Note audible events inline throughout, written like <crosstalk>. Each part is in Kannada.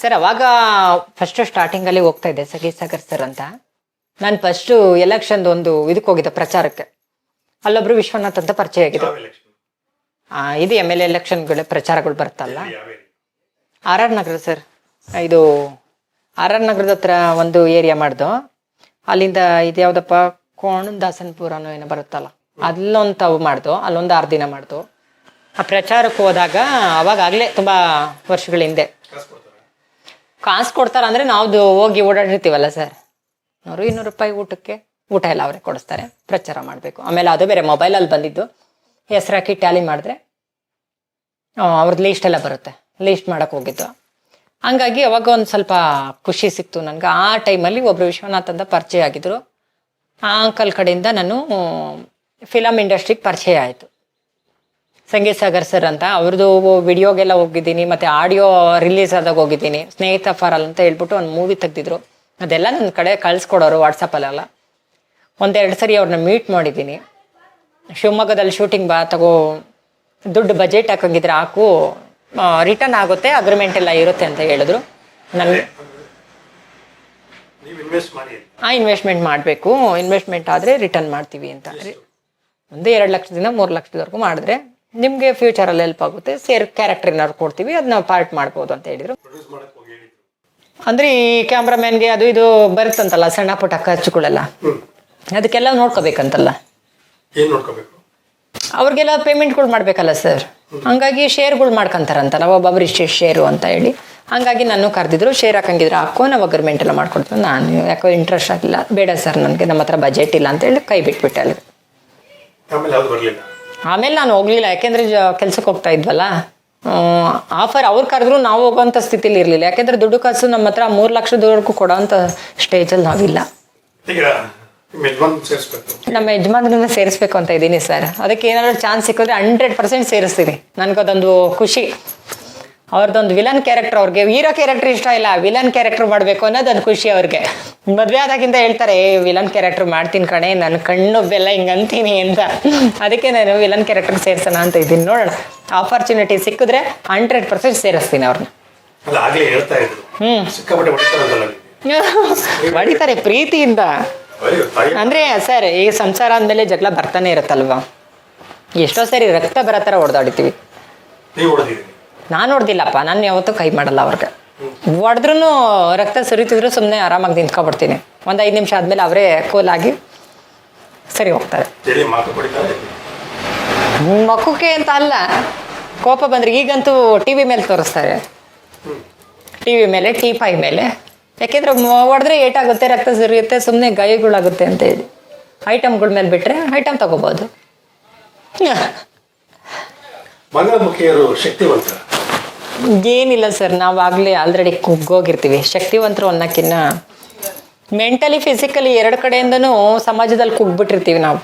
ಸರ್ ಅವಾಗ ಫಸ್ಟ್ ಸ್ಟಾರ್ಟಿಂಗ್ ಅಲ್ಲಿ ಹೋಗ್ತಾ ಇದ್ದೆ ಸಖಿ ಸಾಗರ್ ಸರ್ ಅಂತ. ನಾನು ಫಸ್ಟ್ ಎಲೆಕ್ಷನ್ ಒಂದು ಇದಕ್ಕೆ ಹೋಗಿದ್ದೆ ಪ್ರಚಾರಕ್ಕೆ. ಅಲ್ಲೊಬ್ರು ವಿಶ್ವನಾಥ್ ಅಂತ ಪರಿಚಯ ಆಗಿದೆ ಎಲೆಕ್ಷನ್ ಇದು ಎಂ ಎಲ್ ಎಲೆಕ್ಷನ್ಗಳ ಪ್ರಚಾರಗಳು ಬರ್ತಲ್ಲ. ಆರ್ ಆರ್ ನಗರ ಸರ್ ಇದು ಆರ್ ಆರ್ ನಗರದ ಹತ್ರ ಒಂದು ಏರಿಯಾ ಮಾಡ್ದು. ಅಲ್ಲಿಂದ ಇದು ಯಾವ್ದಪ್ಪ ಕೋಣದಾಸನ್ಪುರನೋ ಏನೋ ಬರುತ್ತಲ್ಲ. ಅಲ್ಲೊಂದು ತಾವು ಮಾಡ್ದು ಅಲ್ಲೊಂದು ಆರು ದಿನ ಮಾಡ್ದು. ಆ ಪ್ರಚಾರಕ್ಕೆ ಹೋದಾಗ ಅವಾಗ ಆಗಲೇ ತುಂಬ ವರ್ಷಗಳ ಹಿಂದೆ. ಕಾಸು ಕೊಡ್ತಾರಾ? ಅಂದ್ರೆ ನಾವು ಹೋಗಿ ಓಡಾಡಿರ್ತೀವಲ್ಲ ಸರ್ ನೂರು ಇನ್ನೂರು ರೂಪಾಯಿ ಊಟಕ್ಕೆ ಊಟ ಎಲ್ಲ ಅವರೇ ಕೊಡಿಸ್ತಾರೆ, ಪ್ರಚಾರ ಮಾಡಬೇಕು. ಆಮೇಲೆ ಅದು ಬೇರೆ ಮೊಬೈಲಲ್ಲಿ ಬಂದಿದ್ದು. ಹೆಸ್ರು ಹಾಕಿ ಟ್ಯಾಲಿ ಮಾಡಿದ್ರೆ ಅವ್ರದ್ದು ಲೀಸ್ಟ್ ಎಲ್ಲ ಬರುತ್ತೆ. ಲೀಸ್ಟ್ ಮಾಡಕ್ಕೆ ಹೋಗಿದ್ದು. ಹಂಗಾಗಿ ಅವಾಗ ಒಂದು ಸ್ವಲ್ಪ ಖುಷಿ ಸಿಕ್ತು ನನಗೆ. ಆ ಟೈಮಲ್ಲಿ ಒಬ್ರು ವಿಶ್ವನಾಥ್ ಅಂತ ಪರಿಚಯ ಆಗಿದ್ರು. ಆ ಅಂಕಲ್ ಕಡೆಯಿಂದ ನಾನು ಫಿಲಮ್ ಇಂಡಸ್ಟ್ರಿಗೆ ಪರಿಚಯ ಆಯಿತು. ಸಂಗೀತ್ ಸಾಗರ್ ಸರ್ ಅಂತ ಅವ್ರದ್ದು ವಿಡಿಯೋಗೆಲ್ಲ ಹೋಗಿದ್ದೀನಿ ಮತ್ತೆ ಆಡಿಯೋ ರಿಲೀಸ್ ಆದಾಗ ಹೋಗಿದ್ದೀನಿ. ಸ್ನೇಹಿತ ಫಾರಲ್ ಅಂತ ಹೇಳ್ಬಿಟ್ಟು ಒಂದು ಮೂವಿ ತೆಗ್ದಿದ್ರು. ಅದೆಲ್ಲ ನನ್ನ ಕಡೆ ಕಳಿಸ್ಕೊಡೋರು ವಾಟ್ಸಪ್ಪಲ್ಲೆಲ್ಲ ಒಂದೆರಡು ಸರಿ ಅವ್ರನ್ನ ಮೀಟ್ ಮಾಡಿದ್ದೀನಿ. ಶಿವಮೊಗ್ಗದಲ್ಲಿ ಶೂಟಿಂಗ್ ಬಾ ತಗೋ ದುಡ್ಡು ಬಜೆಟ್ ಹಾಕಂಗಿದ್ರೆ ಹಾಕು ರಿಟರ್ನ್ ಆಗುತ್ತೆ ಅಗ್ರಿಮೆಂಟ್ ಎಲ್ಲ ಇರುತ್ತೆ ಅಂತ ಹೇಳಿದ್ರು. ನನಗೆ ಆ ಇನ್ವೆಸ್ಟ್ಮೆಂಟ್ ಮಾಡಬೇಕು. ಇನ್ವೆಸ್ಟ್ಮೆಂಟ್ ಆದರೆ ರಿಟರ್ನ್ ಮಾಡ್ತೀವಿ ಅಂತ. ಒಂದು ಎರಡು ಲಕ್ಷದಿಂದ ಮೂರು ಲಕ್ಷದವರೆಗೂ ಮಾಡಿದ್ರೆ ನಿಮಗೆ ಫ್ಯೂಚರಲ್ಲಿ ಹೆಲ್ಪ್ ಆಗುತ್ತೆ. ಸೇರ್ ಕ್ಯಾರೆಕ್ಟರ್ ಏನಾದ್ರು ಕೊಡ್ತೀವಿ ಅದನ್ನ ಪಾರ್ಟ್ ಮಾಡ್ಬೋದು ಅಂತ ಹೇಳಿದ್ರು. ಅಂದರೆ ಈ ಕ್ಯಾಮ್ರಾಮ್ಯಾನ್ಗೆ ಅದು ಇದು ಬರುತ್ತಂತಲ್ಲ ಸಣ್ಣ ಪುಟ್ಟ ಖರ್ಚುಗಳೆಲ್ಲ? ಅದಕ್ಕೆಲ್ಲ ನೋಡ್ಕೋಬೇಕಂತಲ್ಲ? ಅವ್ರಿಗೆಲ್ಲ ಪೇಮೆಂಟ್ ಅವ್ರಿಗೆಲ್ಲ ಪೇಮೆಂಟ್ಗಳು ಮಾಡಬೇಕಲ್ಲ ಸರ್ ಹಂಗಾಗಿ ಶೇರ್ಗಳು ಮಾಡ್ಕೊಂತಾರಂತಲ್ಲ ಒಬ್ಬೊಬ್ರು ಇಷ್ಟು ಶೇರು ಅಂತ ಹೇಳಿ. ಹಂಗಾಗಿ ನಾನು ಕರೆದಿದ್ರು ಶೇರ್ ಹಾಕಂಗಿದ್ರೆ ಹಾಕೋ ನಾವು ಅಗ್ರಿಮೆಂಟ್ ಎಲ್ಲ ಮಾಡ್ಕೊಡ್ತೀವಿ. ನಾನು ಯಾಕೋ ಇಂಟ್ರೆಸ್ಟ್ ಆಗಿಲ್ಲ ಬೇಡ ಸರ್ ನನಗೆ ನಮ್ಮ ಹತ್ರ ಬಜೆಟ್ ಇಲ್ಲ ಅಂತ ಹೇಳಿ ಕೈ ಬಿಟ್ಬಿಟ್ಟೆ ಅಲ್ಲಿ ಆಮೇಲೆ ನಾನು ಹೋಗ್ಲಿಲ್ಲ ಯಾಕೆಂದ್ರೆ ಕೆಲ್ಸಕ್ಕೆ ಹೋಗ್ತಾ ಇದ್ವಲ್ಲ. ಆಫರ್ ಅವ್ರು ಕರೆದ್ರು ನಾವು ಹೋಗುವಂಥ ಸ್ಥಿತಿಲಿ ಇರಲಿಲ್ಲ. ಯಾಕೆಂದ್ರೆ ದುಡ್ಡು ಕಾಸು ನಮ್ಮ ಹತ್ರ ಮೂರು ಲಕ್ಷದವರೆಗೂ ಕೊಡೋಂಥ ಸ್ಟೇಜಲ್ಲಿ ನಾವಿಲ್ಲ. ಈಗ ನಿಮ್ಮ ಯಜಮಾನ್ ಸೇರಿಸ್ಬೇಕು. ನಮ್ಮ ಯಜಮಾನ್ರನ್ನ ಸೇರಿಸ್ಬೇಕು ಅಂತ ಇದ್ದೀನಿ ಸರ್. ಅದಕ್ಕೆ ಏನಾದ್ರು ಚಾನ್ಸ್ ಸಿಕ್ಕಿದ್ರೆ ಹಂಡ್ರೆಡ್ ಪರ್ಸೆಂಟ್ ಸೇರಿಸ್ತೀನಿ ನನಗದೊಂದು ಖುಷಿ. ಅವ್ರದ್ದೊಂದು ವಿಲನ್ ಕ್ಯಾರೆಕ್ಟರ್ ಅವ್ರಿಗೆ ಹೀರೋ ಕ್ಯಾರೆಕ್ಟರ್ ಇಷ್ಟ ಇಲ್ಲ ವಿಲನ್ ಕ್ಯಾರೆಕ್ಟರ್ ಮಾಡಬೇಕು ಅನ್ನೋದೊಂದು ಖುಷಿ ಅವ್ರಿಗೆ. ಮದುವೆ ಆದಾಗಿಂದ ಹೇಳ್ತಾರೆ ಏ ವಿಲನ್ ಕ್ಯಾರೆಕ್ಟರ್ ಮಾಡ್ತೀನಿ ಕಣೆ ನನ್ನ ಕಣ್ಣು ಬೆಲ್ಲ ಹಿಂಗೆ ಅಂತೀನಿ ಅಂತ. ಅದಕ್ಕೆ ನಾನು ವಿಲನ್ ಕ್ಯಾರೆಕ್ಟರ್ ಸೇರಿಸೋಣ ಅಂತ ಇದ್ದೀನಿ. ನೋಡೋಣ. ಆಪರ್ಚುನಿಟಿ ಸಿಕ್ಕಿದ್ರೆ ಹಂಡ್ರೆಡ್ ಪರ್ಸೆಂಟ್ ಸೇರಿಸ್ತೀನಿ ಅವ್ರನ್ನ. <laughs> ಹೊಡಿತಾರೆ ಪ್ರೀತಿಯಿಂದ. ಅಂದ್ರೆ ಸರ್ ಈ ಸಂಸಾರ ಅಂದಮೇಲೆ ಜಗಳ ಬರ್ತಾನೆ ಇರುತ್ತಲ್ವಾ? ಎಷ್ಟೋ ಸರಿ ರಕ್ತ ಬರೋ ಥರ ಹೊಡೆದಾಡಿತೀವಿ ನಾನು ಹೊಡೆದಿಲ್ಲಪ್ಪ ನಾನು ಯಾವತ್ತೂ ಕೈ ಮಾಡಲ್ಲ ಅವ್ರಿಗೆ. ಹೊಡೆದ್ರೂ ರಕ್ತ ಸುರಿತಿದ್ರು ಸುಮ್ಮನೆ ಆರಾಮಾಗಿ ನಿಂತ್ಕೊಬಿಡ್ತೀನಿ. ಒಂದು ಐದು ನಿಮಿಷ ಆದಮೇಲೆ ಅವರೇ ಕೂಲಾಗಿ ಸರಿ ಹೋಗ್ತಾರೆ. ಮಕ್ಕಕ್ಕೆ ಅಂತ ಅಲ್ಲ ಕೋಪ ಬಂದ್ರೆ ಈಗಂತೂ ಟಿ ವಿ ಮೇಲೆ ತೋರಿಸ್ತಾರೆ. ಟಿ ವಿ ಮೇಲೆ ಟಿ ಫೈ ಮೇಲೆ. ಯಾಕೆಂದ್ರೆ ಹೊಡೆದ್ರೆ ಏಟಾಗುತ್ತೆ ರಕ್ತ ಸುರಿಯುತ್ತೆ ಸುಮ್ಮನೆ ಗಾಯಗಳಾಗುತ್ತೆ ಅಂತ ಹೇಳಿ. ಐಟಮ್ಗಳ ಮೇಲೆ ಬಿಟ್ಟರೆ ಐಟಮ್ ತಗೋಬೋದು. ಶಕ್ತಿವಂತ ಏನಿಲ್ಲ ಸರ್ ನಾವಾಗಲೇ ಆಲ್ರೆಡಿ ಕುಗ್ಗೋಗಿರ್ತೀವಿ. ಶಕ್ತಿವಂತರು ಅನ್ನೋಕ್ಕಿನ್ನ ಮೆಂಟಲಿ ಫಿಸಿಕಲಿ ಎರಡು ಕಡೆಯಿಂದನು ಸಮಾಜದಲ್ಲಿ ಕುಗ್ಬಿಟ್ಟಿರ್ತೀವಿ ನಾವು.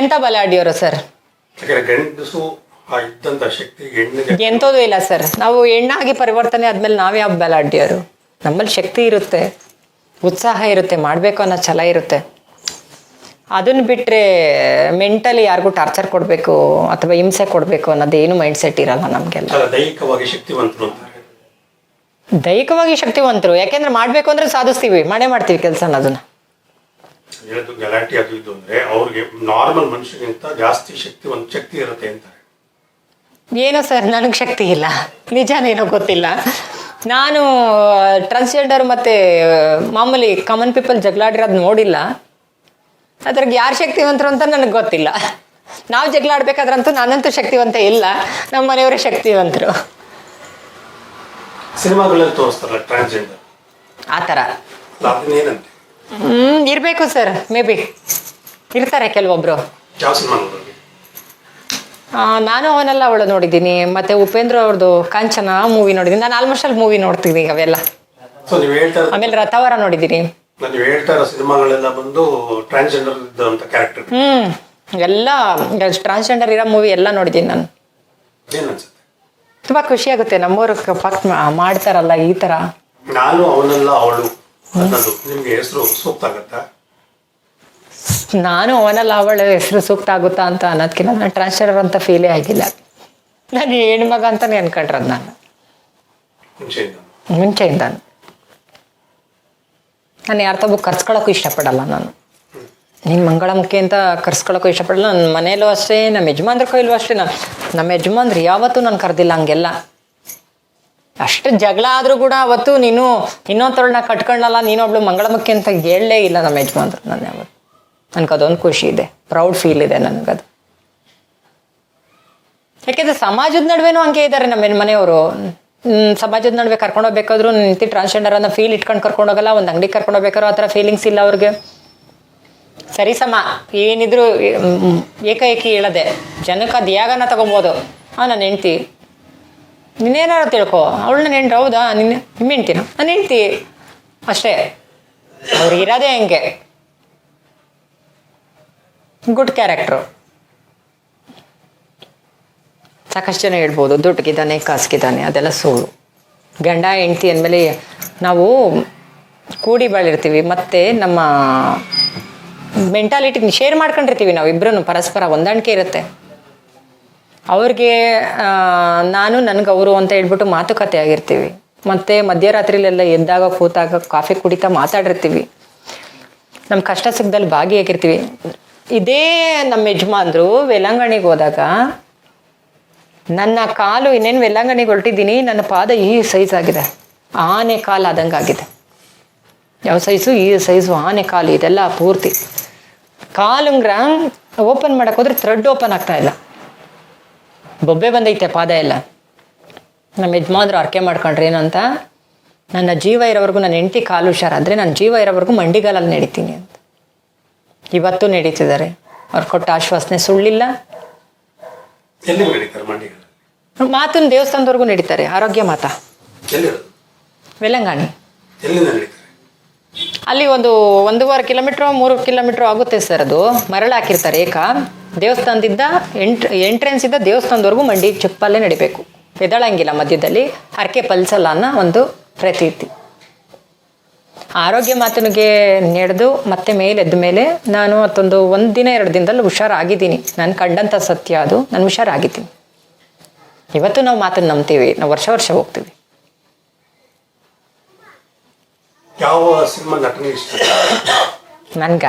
ಎಂತ ಬಲಾಡಿಯವರು ಸರ್? ಎಂಥದ್ದು ಇಲ್ಲ ಸರ್. ನಾವು ಹೆಣ್ಣಾಗಿ ಪರಿವರ್ತನೆ ಆದ್ಮೇಲೆ ನಾವು ಯಾವ ಬಲಾಡಿಯೋರು ನಮ್ಮಲ್ಲಿ ಶಕ್ತಿ ಇರುತ್ತೆ ಉತ್ಸಾಹ ಇರುತ್ತೆ ಮಾಡಬೇಕು ಅನ್ನೋ ಛಲ ಇರುತ್ತೆ. ಅದನ್ನು ಬಿಟ್ಟರೆ ಮೆಂಟಲಿ ಯಾರಿಗೂ ಟಾರ್ಚರ್ ಕೊಡಬೇಕು ಅಥವಾ ಹಿಂಸೆ ಕೊಡಬೇಕು ಅನ್ನೋದೇನು ಮೈಂಡ್ ಸೆಟ್ ಇರಲ್ಲ ನಮಗೆಲ್ಲ. ದೈಹಿಕವಾಗಿ ಶಕ್ತಿವಂತರು? ದೈಹಿಕವಾಗಿ ಶಕ್ತಿವಂತರು. ಯಾಕೆಂದ್ರೆ ಮಾಡಬೇಕು ಅಂದ್ರೆ ಸಾಧಿಸ್ತೀವಿ ಮಾಡೇ ಮಾಡ್ತೀವಿ ಕೆಲಸ ಅನ್ನೋದನ್ನ ಹೇಳೋದು ಗಲಾಟೆ ಅದು ಇದು ಅಂದ್ರೆ ಅವ್ರಿಗೆ ನಾರ್ಮಲ್ ಮನುಷ್ಯನಿಗಿಂತ ಜಾಸ್ತಿ ಶಕ್ತಿ ಇರುತ್ತೆ ಅಂತಾರೆ. ಏನೋ ಸರ್ ನನಗೆ ಶಕ್ತಿ ಇಲ್ಲ. ನಿಜಾನೇನೋ ಗೊತ್ತಿಲ್ಲ. ನಾನು ಟ್ರಾನ್ಸ್ಜೆಂಡರ್ ಮತ್ತೆ ಮಾಮೂಲಿ ಕಾಮನ್ ಪೀಪಲ್ ಜಗಳಾಡಿರೋದು ನೋಡಿಲ್ಲ. ಅದ್ರಾಗ ಯಾರು ಶಕ್ತಿವಂತರು ಅಂತ ನನಗೆ ಗೊತ್ತಿಲ್ಲ. ನಾವು ಜಗಳ ಆಡ್ಬೇಕಾದ್ರಂತೂ ನಾನಂತೂ ಶಕ್ತಿವಂತ ಇಲ್ಲ. ನಮ್ಮ ಮನೆಯವರೇ ಶಕ್ತಿವಂತರು. ಸಿನಿಮಾಗಳಲ್ಲಿ ತೋರಿಸ್ತಾರಲ್ಲ ಟ್ರಾನ್ಸ್ಜೆಂಡರ್ ಆ ಥರ ಹ್ಮ್ ಇರಬೇಕು ಸರ್ ಮೇ ಬಿ. ಇರ್ತಾರೆ ಕೆಲವೊಬ್ರು. ಯಾವ ಸಿನಿಮಾ ಆ, ನಾನು ಅವನೆಲ್ಲ ಅವಳು ನೋಡಿದ್ದೀನಿ. ಮತ್ತೆ ಉಪೇಂದ್ರ ಅವ್ರದ್ದು ಕಾಂಚನ ಮೂವಿ ನೋಡಿದ್ದೀನಿ. ನಾನು ಆಲ್ಮೋಸ್ಟ್ ಅಲ್ಲಿ ಮೂವಿ ನೋಡ್ತೀನಿ ಅವೆಲ್ಲ. ಆಮೇಲೆ ರಥವರ ನೋಡಿದ್ದೀನಿ. ನೀವು ಹೇಳ್ತಾ ಇರೋ ಸಿನಿಮಾಗಳೆಲ್ಲ ಬಂದು ಟ್ರಾನ್ಸ್ಜೆಂಡರ್ ಇದ್ದಂತ ಕ್ಯಾರೆಕ್ಟರ್ ಹ್ಮ್ ಎಲ್ಲ ಟ್ರಾನ್ಸ್ಜೆಂಡರ್ ಇರೋ ಮೂವಿ ಎಲ್ಲ ನೋಡಿದ್ದೀನಿ ನಾನು. ಏನ್ ಅನ್ಸುತ್ತೆ? ತುಂಬಾ ಖುಷಿ ಆಗುತ್ತೆ ನಮ್ಮವರು ಫಸ್ಟ್ ಮಾಡ್ತಾರಲ್ಲ ಈ ತರ. ನಾನು ಅವನಲ್ಲ ಅವಳು ಅನ್ನೋದು. ನಿಮ್ಗೆ ಹೆಸರು ಸೂಕ್ತ ಆಗತ್ತಾ? ನಾನು ಅವನಲ್ಲ ಅವಳ ಹೆಸರು ಸೂಕ್ತ ಆಗುತ್ತಾ ಅಂತ ಅನ್ನೋದಕ್ಕಿಂತ ನಾನು ಟ್ರಾನ್ಸ್ಜೆಂಡರ್ ಅಂತ ಫೀಲೇ ಆಗಿಲ್ಲ. ನಾನು ಹೆಣ್ಮಗ ಅಂತಾನೆ ಅನ್ಕೊಂಡ್ರದ್ ನಾನು. ಮುಂಚೆಯಿಂದ ನಾನು ಯಾರ ತಗೋ ಕರ್ಸ್ಕೊಳಕ್ಕೂ ಇಷ್ಟಪಡಲ್ಲ ನಾನು. ನೀನು ಮಂಗಳಮುಖಿ ಅಂತ ಕರ್ಸ್ಕೊಳಕ್ಕೂ ಇಷ್ಟಪಡಲ್ಲ ನನ್ನ ಮನೇಲೂ ಅಷ್ಟೇ ನಮ್ಮ ಯಜಮಾನ್ರ ಕೈಲೂ ಅಷ್ಟೇ ನಾನು. ನಮ್ಮ ಯಜಮಾನ್ರು ಯಾವತ್ತೂ ನಾನು ಕರೆದಿಲ್ಲ ಹಂಗೆಲ್ಲ. ಅಷ್ಟು ಜಗಳ ಆದರೂ ಕೂಡ ಅವತ್ತು ನೀನು ಇನ್ನೊಂತರನ್ನ ಕಟ್ಕೊಂಡಲ್ಲ, ನೀನೊಬ್ಳು ಮಂಗಳಮುಖಿ ಅಂತ ಹೇಳಲೇ ಇಲ್ಲ ನಮ್ಮ ಯಜಮಾನ್ರು ನನ್ನ ಯಾವತ್ತು. ನನಗೆ ಅದೊಂದು ಖುಷಿ ಇದೆ, ಪ್ರೌಡ್ ಫೀಲ್ ಇದೆ ನನಗದು. ಯಾಕೆಂದ್ರೆ ಸಮಾಜದ ನಡುವೆನೂ ಹಂಗೆ ಇದ್ದಾರೆ ನಮ್ಮ ಮನೆಯವರು ಸಮಾಜದ ನಡುವೆ ಕರ್ಕೊಂಡು ಹೋಗ್ಬೇಕಾದ್ರು ನಿಂತಿ ಟ್ರಾನ್ಸ್ಜೆಂಡರ್ ಅನ್ನೋ ಫೀಲ್ ಇಟ್ಕೊಂಡು ಕರ್ಕೊಂಡು ಹೋಗಲ್ಲ, ಒಂದು ಅಂಗಡಿ ಕರ್ಕೊಂಡು ಹೋಗ್ಬೇಕಾದ್ರು ಆ ಥರ ಫೀಲಿಂಗ್ಸ್ ಇಲ್ಲ ಅವ್ರಿಗೆ. ಸರಿ ಸಮ, ಏನಿದ್ರು ಏಕಾಏಕಿ ಹೇಳದೆ. ಜನಕ್ಕೆ ಅದು ಯಾಗನ ತಗೊಬೋದು. ಹಾಂ ನನ್ನ ಹೆಂಡ್ತಿ. ನೀನೇನಾರು ತಿಳ್ಕೊ? ಅವಳು ನನ್ನ ಹೆಂಡ್ರು ಹೌದಾ? ನಿನ್ನ ನಿಮ್ಮ ಹೆಂಡ್ತಿನ ನನ್ನ ಹೆಂಡ್ತಿ. ಅಷ್ಟೇ. ಅವ್ರು ಇರೋದೇ ಹೆಂಗೆ. ಗುಡ್ ಕ್ಯಾರೆಕ್ಟ್ರು ಸಾಕಷ್ಟು ಜನ ಹೇಳ್ಬೋದು ದುಡ್ಡಿಗಿದ್ದಾನೆ ಕಾಸ್ಗಿದ್ದಾನೆ ಅದೆಲ್ಲ ಸುಳ್ಳು ಗಂಡ, ಹೆಂಡ್ತಿ ಅಂದಮೇಲೆ ನಾವು ಕೂಡಿ ಬಾಳಿರ್ತೀವಿ, ಮತ್ತು ನಮ್ಮ ಮೆಂಟಾಲಿಟಿ ಶೇರ್ ಮಾಡ್ಕೊಂಡಿರ್ತೀವಿ ನಾವು ಇಬ್ಬರೂ ಪರಸ್ಪರ ಹೊಂದಾಣಿಕೆ ಇರುತ್ತೆ. ಅವ್ರಿಗೆ ನಾನು ನನಗೆ ಅವರು ಅಂತ ಹೇಳ್ಬಿಟ್ಟು ಮಾತುಕತೆ ಆಗಿರ್ತೀವಿ. ಮತ್ತು ಮಧ್ಯರಾತ್ರಿಲೆಲ್ಲ ಎದ್ದಾಗ, ಕೂತಾಗ, ಕಾಫಿ ಕುಡಿತಾ ಮಾತಾಡಿರ್ತೀವಿ. ನಮ್ಮ ಕಷ್ಟ ಸುಖದಲ್ಲಿ ಭಾಗಿಯಾಗಿರ್ತೀವಿ. ಇದೇ ನಮ್ಮ ಯಜಮಾನ್ರು ವೆಲಂಗಣಿಗೆ ಹೋದಾಗ ನನ್ನ ಕಾಲು ಇನ್ನೇನು ವೆಲ್ಲಂಗಣಿಗೆ ಹೊರಟಿದ್ದೀನಿ ನನ್ನ ಪಾದ ಈ ಸೈಜ್ ಆಗಿದೆ. ಆನೆ ಕಾಲು ಆದಂಗೆ ಆಗಿದೆ ಯಾವ ಸೈಜು ಈ ಸೈಜು ಆನೆ ಕಾಲು, ಇದೆಲ್ಲ ಪೂರ್ತಿ. ಕಾಲುಂಗ್ರ ಓಪನ್ ಮಾಡಕ್ಕೆ ಹೋದ್ರೆ ಥ್ರೆಡ್ ಓಪನ್ ಆಗ್ತಾ ಇಲ್ಲ. ಬೊಬ್ಬೆ ಬಂದೈತೆ, ಪಾದ ಎಲ್ಲ. ನಮ್ಮ ಯಜಮಾನ್ರು ಅರ್ಕೆ ಮಾಡ್ಕೊಂಡ್ರಿ ಏನಂತ? ನನ್ನ ಜೀವ ಇರೋವರೆಗೂ ನನ್ನ ಹೆಂಡತಿ ಕಾಲು ಹುಷಾರಾದರೆ ನನ್ನ ಜೀವ ಇರೋವರೆಗೂ ಮಂಡಿಗಾಲಲ್ಲಿ ನಡೀತೀನಿ ಅಂತ. ಇವತ್ತು ನಡೀತಿದ್ದಾರೆ. ಅವ್ರು ಕೊಟ್ಟ ಆಶ್ವಾಸನೆ ಸುಳ್ಳಿಲ್ಲ. ಎಲ್ಲಿ ನಡೀತಾರೆ ಮಂಡಿಗಳು ಮಾತನ್ನ ದೇವಸ್ಥಾನದವರೆಗೂ ನಡೀತಾರೆ ಆರೋಗ್ಯ ಮಾತಾ? ಎಲ್ಲಿರೋದು? ವೆಲಂಗಾಣಿ ಎಲ್ಲಿಂದ ನಡೀತಾರೆ? ಅಲ್ಲಿ ಒಂದು ಒಂದೂವರೆ ಕಿಲೋಮೀಟ್ರ್ ಮೂರು ಕಿಲೋಮೀಟ್ರ್ ಆಗುತ್ತೆ ಸರ್ ಅದು. ಮರಳು ಹಾಕಿರ್ತಾರೆ ಏಕ. ದೇವಸ್ಥಾನದಿಂದ ಎಂಟ್ ಎಂಟ್ರೆನ್ಸಿಂದ ದೇವಸ್ಥಾನದವರೆಗೂ ಮಂಡಿ ಚಪ್ಪಲ್ಲೇ ನಡಿಬೇಕು. ಎದಳಂಗಿಲ್ಲ ಮಧ್ಯದಲ್ಲಿ ಹರಕೆ ಪಲ್ಸಲ್ಲ ಅನ್ನೋ ಒಂದು ಪ್ರತೀತಿ. ಆರೋಗ್ಯ ಮಾತನಿಗೆ ನಡೆದು ಮತ್ತೆ ಮೇಲೆದ್ದ ಮೇಲೆ ನಾನು ಮತ್ತೊಂದು ಒಂದು ದಿನ ಎರಡು ದಿನದಲ್ಲಿ ಹುಷಾರಾಗಿದ್ದೀನಿ. ನಾನು ಕಂಡಂಥ ಸತ್ಯ ಅದು. ನಾನು ಹುಷಾರಾಗಿದ್ದೀನಿ. ಇವತ್ತು ನಾವು ಮಾತನ್ನು ನಂಬ್ತೀವಿ. ನಾವು ವರ್ಷ ವರ್ಷ ಹೋಗ್ತೀವಿ. ಯಾವ ಸಿನಿಮಾ ನನ್ಗ?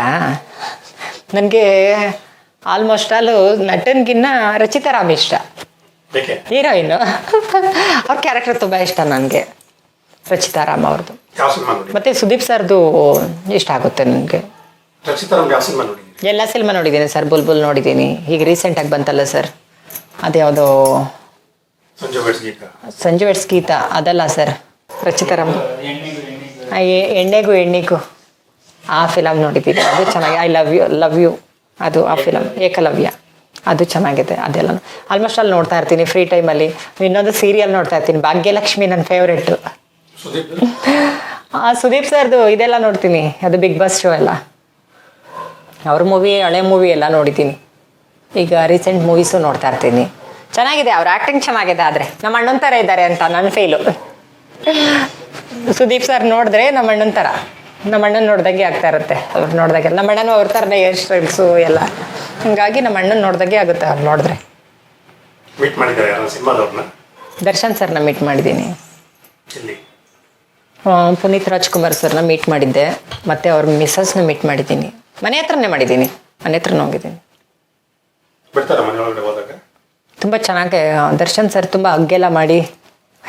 ನನಗೆ ಆಲ್ಮೋಸ್ಟ್ ಆಲು ನಟನ್ಗಿನ್ನ ರಚಿತಾ ರಾಮ್ ಇಷ್ಟ. ಹೀರೋಯಿನು. ಅವ್ರ ಕ್ಯಾರೆಕ್ಟರ್ ತುಂಬ ಇಷ್ಟ ನನಗೆ. ರಚಿತಾ ರಾಮ್ ಅವ್ರದ್ದು. ಯಾವ ಸಿನಿಮಾ ನೋಡಿ ಮತ್ತು ಸುದೀಪ್ ಸರ್ದು ಇಷ್ಟ ಆಗುತ್ತೆ ನನಗೆ. ರಚಿತಾರಾಮ್ ಯಾವ ಸಿನಿಮಾ ನೋಡಿದ್ದೀರಿ ಎಲ್ಲ ಸಿನಿಮಾ ನೋಡಿದ್ದೀನಿ ಸರ್ ಬುಲ್ಬುಲ್ ನೋಡಿದ್ದೀನಿ. ಈಗ ರೀಸೆಂಟಾಗಿ ಬಂತಲ್ಲ ಸರ್ ಅದ್ಯಾವುದೋ ಸಂಜೆ ಬೆಡ್ಸ್ಗೀತ ಸಂಜು ವೆಟ್ಸ್ ಗೀತ ಅದಲ್ಲ ಸರ್ ರಚಿತಾ ಎಣ್ಣೆಗೂ ಎಣ್ಣೆಗೂ ಎಣ್ಣಿಗೂ. ಆ ಫಿಲಮ್ ನೋಡಿದ್ದೀನಿ. ಅದು ಚೆನ್ನಾಗಿ I love you love you ಅದು ಆ ಫಿಲಮ್ ಏಕಲವ್ಯ. ಅದು ಚೆನ್ನಾಗಿದೆ ಅದೆಲ್ಲ ಆಲ್ಮೋಸ್ಟ್ ಅಲ್ಲಿ ನೋಡ್ತಾ ಇರ್ತೀನಿ ಫ್ರೀ ಟೈಮಲ್ಲಿ ಇನ್ನೊಂದು ಸೀರಿಯಲ್ ನೋಡ್ತಾ ಇರ್ತೀನಿ. ಭಾಗ್ಯಲಕ್ಷ್ಮಿ ನನ್ನ ಫೇವ್ರೆಟ್ಟು ಸುದೀಪ್ ಆ ಸುದೀಪ್ ಸರ್ದು ಇದೆಲ್ಲ ನೋಡ್ತೀನಿ ಅದು ಬಿಗ್ ಬಾಸ್ ಶೋ ಎಲ್ಲ. ಅವ್ರ ಮೂವಿ ಹಳೆ ಮೂವಿ ಎಲ್ಲ ನೋಡಿದ್ದೀನಿ. ಈಗ ರೀಸೆಂಟ್ ಮೂವೀಸು ನೋಡ್ತಾ ಇರ್ತೀನಿ. ಚೆನ್ನಾಗಿದೆ ಅವ್ರ ಆ್ಯಕ್ಟಿಂಗ್ ಚೆನ್ನಾಗಿದೆ ಆದರೆ. ನಮ್ಮ ಅಣ್ಣನ ಥರ ಇದ್ದಾರೆ ಅಂತ ನನ್ನ ಫೀಲು ಸುದೀಪ್ ಸರ್ ನೋಡಿದ್ರೆ ನಮ್ಮ ಅಣ್ಣನ ಥರ ನಮ್ಮ ಅಣ್ಣನ ನೋಡ್ದಂಗೆ ಆಗ್ತಾ ಇರುತ್ತೆ ಅವ್ರು ನೋಡ್ದಾಗೆ. ನಮ್ಮ ಅಣ್ಣನೂ ಅವ್ರ ಥರನೇ ಹೇರ್ ಸ್ಟೈಲ್ಸು ಎಲ್ಲ. ಹಂಗಾಗಿ ನಮ್ಮ ಅಣ್ಣನ ನೋಡ್ದಂಗೆ ಆಗುತ್ತೆ ಅವ್ರು ನೋಡಿದ್ರೆ. ದರ್ಶನ್ ಸರ್ನ ಮೀಟ್ ಮಾಡಿದ್ದೀನಿ. ಪುನೀತ್ ರಾಜ್ಕುಮಾರ್ ಸರ್ನ ಮೀಟ್ ಮಾಡಿದ್ದೆ. ಮತ್ತೆ ಅವ್ರ ಮಿಸ್ಸಸ್ನ ಮೀಟ್ ಮಾಡಿದ್ದೀನಿ. ಮನೆ ಹತ್ರನೇ ಮಾಡಿದ್ದೀನಿ. ಮನೆ ಹತ್ರನೇ ಹೋಗಿದ್ದೀನಿ. ತುಂಬ ಚೆನ್ನಾಗಿ ದರ್ಶನ್ ಸರ್ ತುಂಬ ಹಗ್ಗೆಲ್ಲ ಮಾಡಿ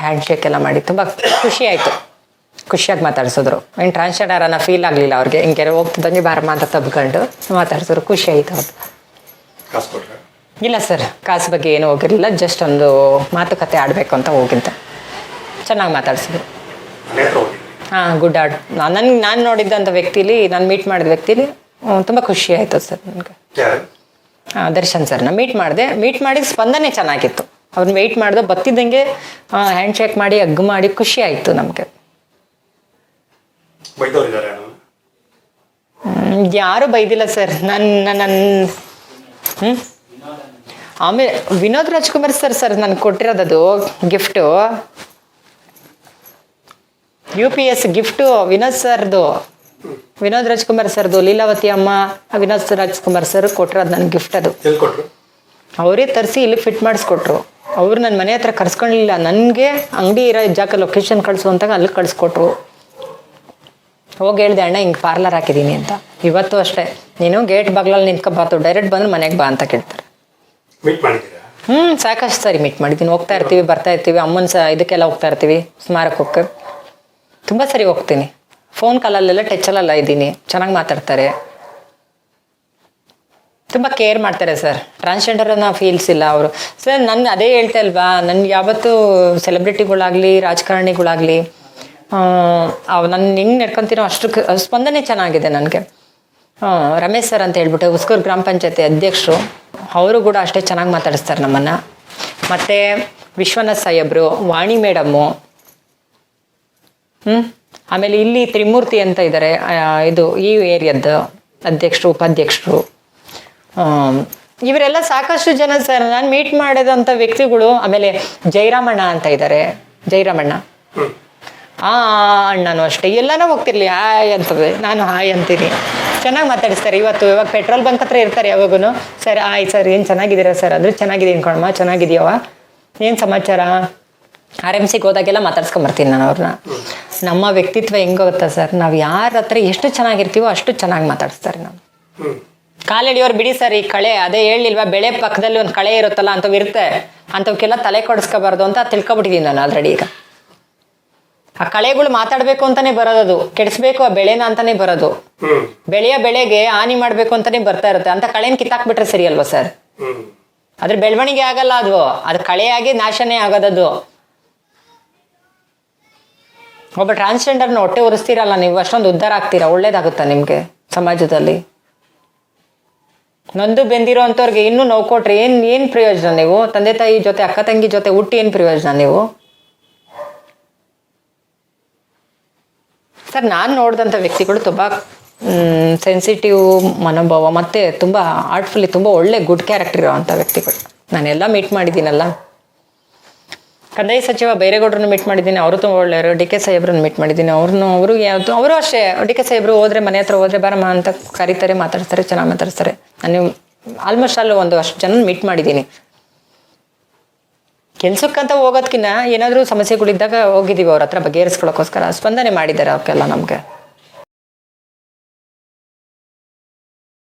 ಹ್ಯಾಂಡ್ ಶೇಕ್ ಎಲ್ಲ ಮಾಡಿ ತುಂಬ ಖುಷಿ ಆಯಿತು. ಖುಷಿಯಾಗಿ ಮಾತಾಡ್ಸಿದ್ರು. ಏನು ಟ್ರಾನ್ಸ್ಜೆಂಡರ್ ಅನ್ನೋ ಫೀಲ್ ಆಗಲಿಲ್ಲ ಅವ್ರಿಗೆ. ಹಿಂಗೆ ಹೋಗ್ತಿದ್ದಂಗೆ ಬಾರಮ್ಮ ಅಂತ ತಬ್ಕೊಂಡು ಮಾತಾಡ್ಸಿದ್ರು. ಖುಷಿ ಆಯಿತು ಅವ್ರು ಇಲ್ಲ ಸರ್ ಕಾಸು ಬಗ್ಗೆ ಏನೂ ಹೋಗಿರಲಿಲ್ಲ. ಜಸ್ಟ್ ಒಂದು ಮಾತುಕತೆ ಆಡಬೇಕು ಅಂತ ಹೋಗಿದ್ದೆ. ಚೆನ್ನಾಗಿ ಮಾತಾಡ್ಸಿದ್ರು. ಹಾಂ ಗುಡ್ ಆರ್ಟ್ ನನಗೆ ನಾನು ನೋಡಿದ್ದಂಥ ವ್ಯಕ್ತಿಲಿ ನಾನು ಮೀಟ್ ಮಾಡಿದ ವ್ಯಕ್ತಿಲಿ ತುಂಬ ಖುಷಿ ಆಯಿತು ಸರ್ ನನಗೆ. ಹಾಂ ದರ್ಶನ್ ಸರ್ನ ಮೀಟ್ ಮಾಡಿದೆ. ಮೀಟ್ ಮಾಡಿದ ಸ್ಪಂದನೆ ಚೆನ್ನಾಗಿತ್ತು. ಅವ್ರನ್ನ ವೆಯ್ಟ್ ಮಾಡಿದೆ ಬತ್ತಿದ್ದಂಗೆ ಹ್ಯಾಂಡ್ ಶೇಕ್ ಮಾಡಿ ಅಗ್ ಮಾಡಿ ಖುಷಿ ಆಯಿತು ನಮಗೆ. ಯಾರು ಬೈದಿಲ್ಲ ಸರ್. ನನ್ನ ನನ್ನ ಹ್ಞೂ ಆಮೇಲೆ ವಿನೋದ್ ರಾಜ್ಕುಮಾರ್ ಸರ್ ಸರ್ ನನಗೆ ಕೊಟ್ಟಿರೋದದು gift U P S gift Vinod ಸರ್ದು ವಿನೋದ್ ರಾಜ್ಕುಮಾರ್ ಸರ್ದು ಲೀಲಾವತಿ ಅಮ್ಮ ವಿನೋದ್ ರಾಜ್ಕುಮಾರ್ ಸರ್ ಕೊಟ್ಟಿರೋದು ನನ್ನ ಗಿಫ್ಟ್ ಅದು. ಅವರೇ ತರಿಸಿ ಇಲ್ಲಿ ಫಿಟ್ ಮಾಡಿಸ್ಕೊಟ್ರು. ಅವ್ರು ನನ್ನ ಮನೆ ಹತ್ರ ಕರ್ಸ್ಕೊಳ್ಳಿಲ್ಲ ನನಗೆ ಅಂಗಡಿ ಇರೋ ಜಾಗ ಲೊಕೇಶನ್ ಕಳಿಸು ಅಂತಾಗ ಅಲ್ಲಿ ಕಳಿಸ್ಕೊಟ್ರು. ಹೋಗಿ ಹೇಳಿದೆ ಅಣ್ಣ ಹಿಂಗೆ ಪಾರ್ಲರ್ ಹಾಕಿದ್ದೀನಿ ಅಂತ. ಇವತ್ತು ಅಷ್ಟೇ. ನೀನು ಗೇಟ್ ಬಾಗ್ಲಲ್ಲಿ ನಿಂತ್ಕೊಬಾರ್ದು. ಡೈರೆಕ್ಟ್ ಬಂದು ಮನೆಗೆ ಬಾ ಅಂತ ಕೇಳ್ತಾರೆ. ಹ್ಞೂ ಸಾಕಷ್ಟು ಸರಿ ಮೀಟ್ ಮಾಡಿದ್ದೀನಿ ಹೋಗ್ತಾ ಇರ್ತೀವಿ ಬರ್ತಾ ಇರ್ತೀವಿ. ಅಮ್ಮನ ಸ ಇದಕ್ಕೆಲ್ಲ ಹೋಗ್ತಾ ಇರ್ತೀವಿ. ಸ್ಮಾರಕಕ್ಕೆ. ತುಂಬ ಸರಿ ಹೋಗ್ತೀನಿ. ಫೋನ್ ಕಾಲಲ್ಲೆಲ್ಲ ಟೆಚ್ಚಲ್ಲೆಲ್ಲ ಇದ್ದೀನಿ. ಚೆನ್ನಾಗಿ ಮಾತಾಡ್ತಾರೆ. ತುಂಬ ಕೇರ್ ಮಾಡ್ತಾರೆ ಸರ್ ಟ್ರಾನ್ಸ್ಜೆಂಡರ್ ಅನ್ನೋ ಫೀಲ್ಸ್ ಇಲ್ಲ ಅವರು. ಸರ್ ನನ್ನ ಅದೇ ಹೇಳ್ತಾ ಇಲ್ವಾ ನನ್ಗೆ ಯಾವತ್ತೂ ಸೆಲೆಬ್ರಿಟಿಗಳಾಗಲಿ ರಾಜಕಾರಣಿಗಳಾಗಲಿ ಅವು ನನ್ನ ಹೆಂಗೆ ನಡ್ಕೊತೀನೋ ಅಷ್ಟು ಸ್ಪಂದನೆ ಚೆನ್ನಾಗಿದೆ ನನಗೆ. ರಮೇಶ್ ಸರ್ ಅಂತ ಹೇಳ್ಬಿಟ್ಟು ಉಸ್ಕೂರು ಗ್ರಾಮ ಪಂಚಾಯತಿ ಅಧ್ಯಕ್ಷರು, ಅವರು ಕೂಡ ಅಷ್ಟೇ ಚೆನ್ನಾಗಿ ಮಾತಾಡಿಸ್ತಾರೆ ನಮ್ಮನ್ನು. ಮತ್ತು ವಿಶ್ವನಾಥ್ ಸಾಹೇಬ್ರು, ವಾಣಿ ಮೇಡಮ್ಮು ಹ್ಞೂ ಆಮೇಲೆ ಇಲ್ಲಿ ತ್ರಿಮೂರ್ತಿ ಅಂತ ಇದ್ದಾರೆ ಇದು ಈ ಏರಿಯಾದ್ದು ಅಧ್ಯಕ್ಷರು, ಉಪಾಧ್ಯಕ್ಷರು. ಇವರೆಲ್ಲ ಸಾಕಷ್ಟು ಜನ ಸರ್. ನಾನು ಮೀಟ್ ಮಾಡಿದಂಥ ವ್ಯಕ್ತಿಗಳು, ಆಮೇಲೆ ಜೈರಾಮಣ್ಣ ಅಂತ ಇದ್ದಾರೆ ಜೈರಾಮಣ್ಣ. ಆ ಅಣ್ಣನೂ ಅಷ್ಟೇ. ಎಲ್ಲನೂ ಹೋಗ್ತಿರ್ಲಿ. ಹಾಯ್ ಅಂತದೆ ನಾನು ಹಾಯ್ ಅಂತೀನಿ. ಚೆನ್ನಾಗಿ ಮಾತಾಡಿಸ್ತಾರೆ. ಇವತ್ತು ಇವಾಗ ಪೆಟ್ರೋಲ್ ಬಂಕ್ ಹತ್ರ ಇರ್ತಾರೆ ಯಾವಾಗೂ ಸರ್ ಆಯ್ ಸರ್, ಏನು ಚೆನ್ನಾಗಿದ್ದೀರಾ ಸರ್? ಅಂದರೆ, ಚೆನ್ನಾಗಿದ್ದೀನಿ ಕಣಮ್ಮ. ಚೆನ್ನಾಗಿದೆಯವ ಏನು ಸಮಾಚಾರ? ಆರ್ ಎಂ ಸಿಗೆ ಹೋದಾಗೆಲ್ಲ ಮಾತಾಡ್ಸ್ಕೊಂಬರ್ತೀನಿ ನಾನು ಅವ್ರನ್ನ. ನಮ್ಮ ವ್ಯಕ್ತಿತ್ವ ಹೆಂಗೆ ಗೊತ್ತಾ ಸರ್? ನಾವು ಯಾರ ಹತ್ರ ಎಷ್ಟು ಚೆನ್ನಾಗಿರ್ತೀವೋ ಅಷ್ಟು ಚೆನ್ನಾಗಿ ಮಾತಾಡಿಸ್ತಾರೆ ನಾವು ಹ್ಮ್ ಕಾಲೆಳಿಯೋರು ಬಿಡಿ ಸರ್ ಈ ಕಳೆ ಅದೇ ಹೇಳಿಲ್ವಾ ಬೆಳೆ ಪಕ್ಕದಲ್ಲಿ ಒಂದು ಕಳೆ ಇರುತ್ತಲ್ಲ ಅಂಥವು ಇರುತ್ತೆ. ಅಂಥವಕ್ಕೆಲ್ಲ ತಲೆ ಕೊಡಿಸ್ಕೋಬಾರ್ದು ಅಂತ ತಿಳ್ಕೊಬಿಟ್ಟಿದ್ದೀನಿ ನಾನು ಆಲ್ರೆಡಿ ಈಗ. ಆ ಕಳೆಗಳು ಮಾತಾಡಬೇಕು ಅಂತಾನೆ ಬರೋದು ಕೆಡಿಸ್ಬೇಕು ಆ ಬೆಳೆನ ಅಂತಾನೆ ಬರೋದು. ಬೆಳೆಯ ಬೆಳೆಗೆ ಹಾನಿ ಮಾಡಬೇಕು ಅಂತಾನೆ ಬರ್ತಾ ಇರುತ್ತೆ. ಅಂತ ಕಳೆನ ಕಿತ್ತಾಕ್ಬಿಟ್ರೆ ಸರಿ? ಅಲ್ವಾ ಸರ್ ಅದ್ರ ಬೆಳವಣಿಗೆ ಆಗಲ್ಲ ಅದು. ಅದು ಕಳೆಯಾಗಿ ನಾಶನೇ ಆಗೋದದು. ಒಬ್ಬ ಟ್ರಾನ್ಸ್ಜೆಂಡರ್ನ ಹೊಟ್ಟೆ ಉರಿಸ್ತೀರಲ್ಲ ನೀವು ಅಷ್ಟೊಂದು ಉದ್ಧಾರ ಆಗ್ತೀರಾ? ಒಳ್ಳೇದಾಗುತ್ತಾ ನಿಮಗೆ ಸಮಾಜದಲ್ಲಿ? ನೊಂದು ಬೆಂದಿರೋ ಅಂಥವ್ರಿಗೆ ಇನ್ನೂ ನೋವು ಕೊಟ್ರೆ ಏನು ಏನು ಪ್ರಯೋಜನ ನೀವು? ತಂದೆ ತಾಯಿ ಜೊತೆ, ಅಕ್ಕ ತಂಗಿ ಜೊತೆ ಹುಟ್ಟಿ ಏನು ಪ್ರಯೋಜನ ನೀವು? ಸರ್, ನಾನು ನೋಡಿದಂಥ ವ್ಯಕ್ತಿಗಳು ತುಂಬ ಸೆನ್ಸಿಟಿವ್ ಮನೋಭಾವ ಮತ್ತು ತುಂಬ ಆರ್ಟ್ಫುಲ್ಲಿ ತುಂಬ ಒಳ್ಳೆ ಗುಡ್ ಕ್ಯಾರೆಕ್ಟರ್ ಇರೋವಂಥ ವ್ಯಕ್ತಿಗಳು. ನಾನೆಲ್ಲ ಮೀಟ್ ಮಾಡಿದ್ದೀನಲ್ಲ. ಕಂದಾಯ ಸಚಿವ ಬೈರೇಗೌಡರನ್ನು ಮೀಟ್ ಮಾಡಿದ್ದೀನಿ. ಅವರು ತುಂಬ ಒಳ್ಳೆಯವರು. ಡಿ ಕೆ ಸಾಹೇಬ್ರನ್ನ ಮೀಟ್ ಮಾಡಿದ್ದೀನಿ. ಅವ್ರನ್ನು ಅವರು ಯಾವುದು ಅವರು ಅಷ್ಟೇ. ಡಿ ಕೆ ಸಾಹೇಬ್ರು ಹೋದ್ರೆ ಮನೆ ಹತ್ರ ಹೋದ್ರೆ ಬರಮ್ಮ ಅಂತ ಕರೀತಾರೆ, ಮಾತಾಡ್ತಾರೆ, ಚೆನ್ನಾಗಿ ಮಾತಾಡ್ತಾರೆ. ನಾನು ಆಲ್ಮೋಸ್ಟ್ ಅಲ್ಲೂ ಒಂದು ಅಷ್ಟು ಜನ ಮೀಟ್ ಮಾಡಿದ್ದೀನಿ. ಕೆಲ್ಸಕ್ಕಂತ ಹೋಗೋದ್ಕಿನ್ನ ಏನಾದರೂ ಸಮಸ್ಯೆಗಳಿದ್ದಾಗ ಹೋಗಿದ್ದೀವಿ. ಅವ್ರ ಹತ್ರ ಬಗೆಹರಿಸ್ಕೊಳ್ಳೋಕ್ಕೋಸ್ಕರ ಸ್ಪಂದನೆ ಮಾಡಿದ್ದಾರೆ ಅವಕ್ಕೆಲ್ಲ ನಮಗೆ.